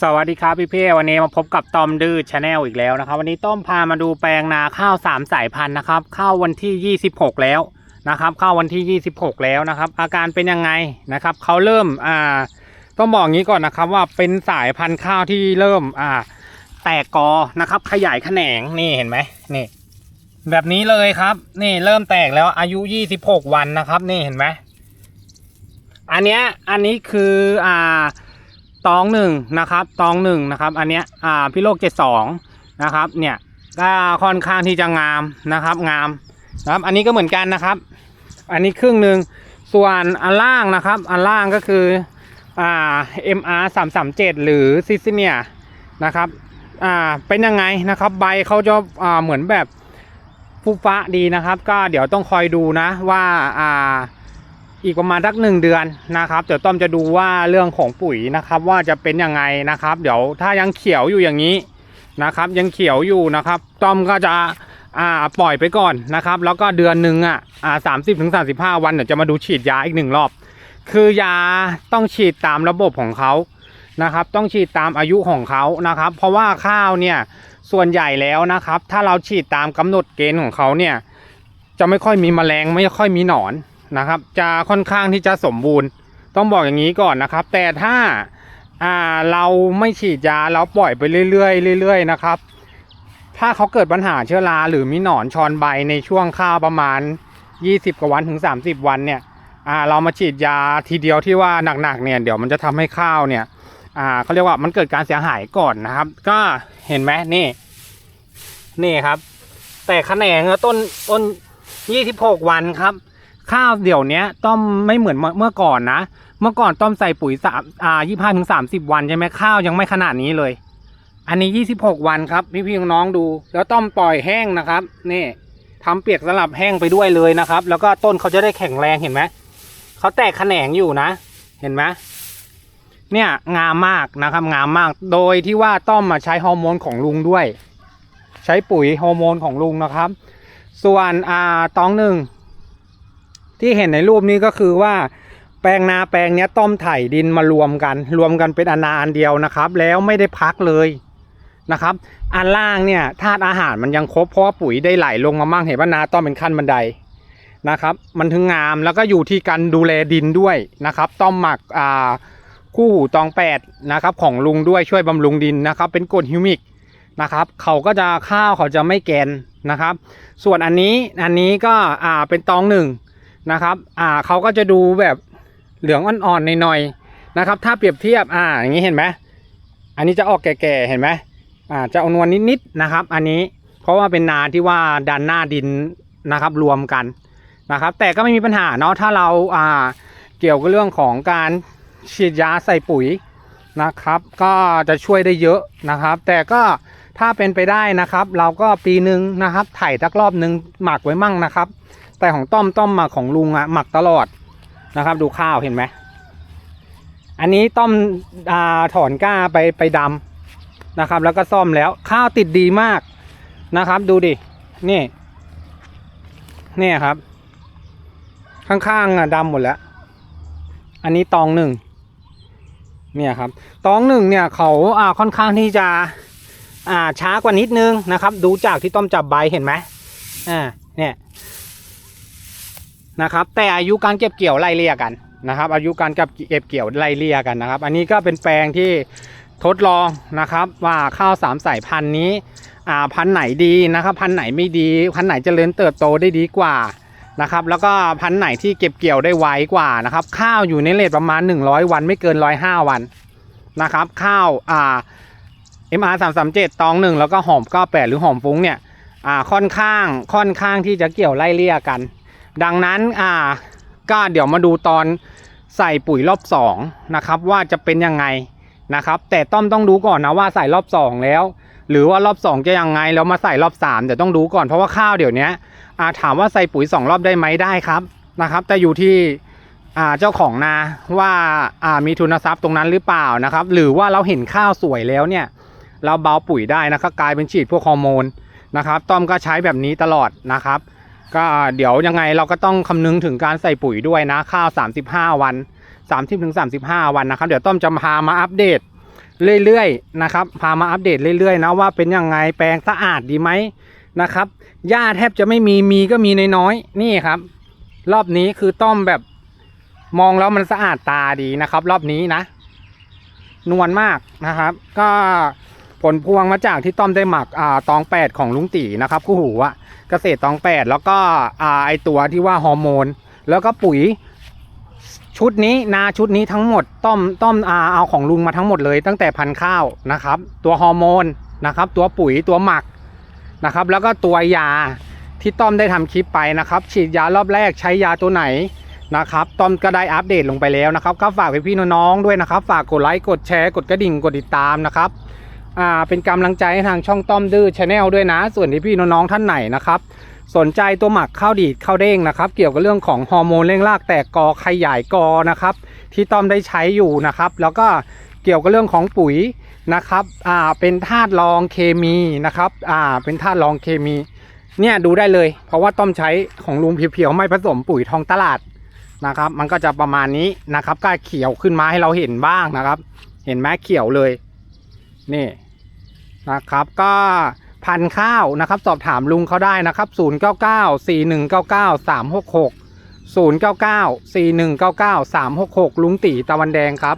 สวัสดีครับพี่เพ่วันนี้มาพบกับตอมดื้อชาแนลอีกแล้วนะครับ วันนี้ต้อมพามาดูแปลงนาข้าวสามสายพันธุ์นะครับข้าววันที่ 26 แล้วนะครับข้าวันที่ 26 แล้วนะครับ อาการเป็นยังไงนะครับเขาเริ่มอ่าต้องบอกงี้ก่อนนะครับว่าเป็นสายพันธุ์ข้าวที่เริ่มอ่าแตกกอนะครับ ขยายแขนงนี่เห็นไหมนี่แบบนี้เลยครับนี่เริ่มแตกแล้วอายุ 26 วันนะครับ นี่เห็นไหมอันเนี้ยอันนี้คืออ่า ตองหนึ่งนะครับตองหนึ่งนะครับ อันเนี้ยอ่าพี่โลกเจ็ดสองนะครับ เนี่ยก็ค่อนข้างที่จะงามนะครับงามนะครับ อันนี้ก็เหมือนกันนะครับ อันนี้ครึ่งหนึ่งส่วนอันล่างนะครับ อันล่างก็คืออ่า MR 3 3 7หรือซิซิเนียนะครับอ่าเป็นยังไงนะครับ ใบเขาจะอ่าเหมือนแบบฟุฟ้าดีนะครับ ก็เดี๋ยวต้องคอยดูนะว่าอ่า อีกประมาณสักหนึ่งเดือนนะครับเดี๋ยวต้อมจะดูว่าเรื่องของปุ๋ยนะครับ ว่าจะเป็นยังไงนะครับ เดี๋ยวถ้ายังเขียวอยู่อย่างนี้นะครับ ยังเขียวอยู่นะครับ ต้อมก็จะอ่าปล่อยไปก่อนนะครับ แล้วก็เดือนหนึ่งอะอ่าสามสิบถึงสาสิบห้าวันเดี๋ยวจะมาดูฉีดยาอีกหนึ่งรอบ คือยาต้องฉีดตามระบบของเขานะครับ ต้องฉีดตามอายุของเขานะครับ เพราะว่าข้าวเนี่ยส่วนใหญ่แล้วนะครับ ถ้าเราฉีดตามกำหนดเกณฑ์ของเขาเนี่ยจะไม่ค่อยมีแมลงไม่ค่อยมีหนอน นะครับ จะค่อนข้างที่จะสมบูรณ์ ต้องบอกอย่างนี้ก่อนนะครับ แต่ถ้าอ่าเราไม่ฉีดยาเราปล่อยไปเรื่อยๆเรื่อยๆนะครับ ถ้าเขาเกิดปัญหาเชื้อราหรือมีหนอนชอนใบในช่วงข้าวประมาณ 20 กว่าวันถึง 30 วันเนี่ยอ่าเรามาฉีดยาทีเดียวที่ว่าหนักๆเนี่ยเดี๋ยวมันจะทำให้ข้าวเนี่ยอ่าเขาเรียกว่ามันเกิดการเสียหายก่อนนะครับ ก็เห็นไหมนี่นี่ครับ แต่แขนงต้นต้น 26 วันครับ ข้าวเดี๋ยวนี้ต้อมไม่เหมือนเมื่อก่อนนะ เมื่อก่อนต้อมใส่ปุ๋ยสามอ่ายี่ห้าถึงสามสิบวันใช่ไหมข้าวยังไม่ขนาดนี้เลย อันนี้ยี่สิบหกวันครับ พี่พี่น้องดู แล้วต้อมปล่อยแห้งนะครับนี่ทำเปียกสลับแห้งไปด้วยเลยนะครับ แล้วก็ต้นเขาจะได้แข็งแรงเห็นไหมเขาแตกแขนงอยู่นะ เห็นไหมเนี่ยงามมากนะครับงามมาก โดยที่ว่าต้อมมาใช้ฮอร์โมนของลุงด้วย ใช้ปุ๋ยฮอร์โมนของลุงนะครับ ส่วนอ่าตองหนึ่ง ที่เห็นในรูปนี้ก็คือว่าแปลงนาแปลงนี้ต้มไถดินมารวมกัน รวมกันเป็นอนาอันเดียวนะครับ แล้วไม่ได้พักเลยนะครับ อันล่างเนี่ยธาตุอาหารมันยังครบเพราะว่าปุ๋ยได้ไหลลงมามั่งเห็นว่านาต้อมเป็นขั้นบันไดนะครับ มันถึงงามแล้วก็อยู่ที่การดูแลดินด้วยนะครับ ต้อมหมักอ่าคู่หูตองแปดนะครับของลุงด้วยช่วยบำรุงดินนะครับ เป็นกรดฮิวมิกนะครับเขาก็จะข้าวเขาจะไม่แกนนะครับ ส่วนอันนี้อันนี้ก็อ่าเป็นตองหนึ่ง นะครับ อ่าเขาก็จะดูแบบเหลืองอ่อนๆหน่อยๆนะครับ ถ้าเปรียบเทียบ อ่า อย่างนี้เห็นไหมอันนี้จะออกแก่ๆ เห็นไหมอ่า จะเอานวลนิดๆ นะครับ อันนี้ เพราะว่าเป็นนาที่ว่าดันหน้าดินนะครับ รวมกันนะครับ แต่ก็ไม่มีปัญหาเนาะ ถ้าเรา อ่า เกี่ยวกับเรื่องของการฉีดยาใส่ปุ๋ยนะครับ ก็จะช่วยได้เยอะนะครับ แต่ก็ถ้าเป็นไปได้นะครับ เราก็ปีหนึ่งนะครับ ไถ่ทักรอบหนึ่งหมักไว้มั่งนะครับ แต่ของต้อมต้อมหมักของลุงอะหมักตลอดนะครับ ดูข้าวเห็นไหมอันนี้ต้อมอถอนก้าไปไปดำนะครับ แล้วก็ซ่อมแล้วข้าวติดดีมากนะครับ ดูดินี่นี่ครับ ข้างๆอะดำหมดแล้ว อันนี้ตองหนึ่งเนี่ยครับตองหนึ่งเนี่ยเขาอ่าค่อนข้างที่จะอ่าช้ากว่านิดนึงนะครับ ดูจากที่ต้อมจับใบเห็นไหมอ่าเนี่ย นะครับ แต่อายุการเก็บเกี่ยวไล่เลี่ยกันนะครับ อายุการเก็บเก็บเกี่ยวไล่เลี่ยกันนะครับ อันนี้ก็เป็นแปลงที่ทดลองนะครับว่าข้าวสามสายพันธุ์นี้อ่าพันธุ์ไหนดีนะครับ พันธุ์ไหนไม่ดี พันธุ์ไหนจเจริญเติบโตได้ดีกว่านะครับ แล้วก็พันธุ์ไหนที่เก็บเกี่ยวได้ไวกว่านะครับ ข้าวอยู่ในเลทประมาณ 100 วันไม่เกิน 105 วันนะครับ ข้าวอ่า MR 3 3 7ตองหนึ่งแล้วก็หอม98หรือหอมฟุ้งเนี่ยอ่าค่อนข้างค่อนข้างที่จะเกี่ยวไล่เลี่ยกัน ดังนั้นอ่าก็เดี๋ยวมาดูตอนใส่ปุ๋ยรอบสองนะครับว่าจะเป็นยังไงนะครับ แต่ต้อมต้องดูก่อนนะว่าใส่รอบสองแล้ว หรือว่ารอบสองจะยังไงแล้วมาใส่รอบสามเดี๋ยวต้องดูก่อนเพราะว่าข้าวเดี๋ยวนี้อาถามว่าใส่ปุ๋ยสองรอบได้ไหมได้ครับนะครับ แต่อยู่ที่อ่าเจ้าของนาว่าอ่ามีทุนทรัพย์ตรงนั้นหรือเปล่านะครับ หรือว่าเราเห็นข้าวสวยแล้วเนี่ย เราเบาปุ๋ยได้นะครับกลายเป็นฉีดพวกฮอร์โมนนะครับต้อมก็ใช้แบบนี้ตลอดนะครับ ก็เดี๋ยวยังไงเราก็ต้องคำนึงถึงการใส่ปุ๋ยด้วยนะ ข้าว 35 วัน 30-35 วันนะครับ เดี๋ยวต้อมจะพามาอัปเดตเรื่อยๆนะครับพามาอัปเดตเรื่อยๆนะว่าเป็นยังไงแปลงสะอาดดีไหมนะครับหญ้าแทบจะไม่มีมีก็มีน้อยๆนี่ครับ รอบนี้คือต้อมแบบมองแล้วมันสะอาดตาดีนะครับ รอบนี้นะ นวลมากนะครับ ก็ ผลพวงมาจากที่ต้อมได้หมักอ่าตองแปดของลุงตีนะครับคู่หูอะเกษตรตองแปดแล้วก็อ่าไอตัวที่ว่าฮอร์โมน แล้วก็ปุ๋ยชุดนี้นาชุดนี้ทั้งหมดต้อมต้อมอาเอาของลุงมาทั้งหมดเลยตั้งแต่พันข้าวนะครับ ตัวฮอร์โมนนะครับ ตัวปุ๋ยตัวหมักนะครับ แล้วก็ตัวยาที่ต้อมได้ทำคลิปไปนะครับ ฉีดยารอบแรกใช้ยาตัวไหนนะครับต้อมก็ได้อัปเดตลงไปแล้วนะครับก็ฝากพี่ๆน้องๆด้วยนะครับ ฝากกดไลค์กดแชร์กดกระดิ่งกดติดตามนะครับ อ่าเป็นกำลังใจให้ทางช่องต้อมดื้อชาแนลด้วยนะ ส่วนที่พี่น้องๆท่านไหนนะครับ สนใจตัวหมักข้าวดีดข้าวเด้งนะครับ เกี่ยวกับเรื่องของฮอร์โมนเร่งรากแตกกอขยายกอนะครับ ที่ต้อมได้ใช้อยู่นะครับ แล้วก็เกี่ยวกับเรื่องของปุ๋ยนะครับอ่าเป็นธาตุรองเคมีนะครับอ่าเป็นธาตุรองเคมี เนี่ยดูได้เลย เพราะว่าต้อมใช้ของลุงเพียวๆไม่ผสมปุ๋ยทองตลาดนะครับ มันก็จะประมาณนี้นะครับก็เขียวขึ้นมาให้เราเห็นบ้างนะครับ เห็นไหมเขียวเลยนี่ นะครับก็พันข้าวนะครับ สอบถามลุงเขาได้นะครับ 0 9 9 4 1 9 9 3 6 6 0 9 9 4 1 9 9 3 6 6 ลุงตีตะวันแดงครับ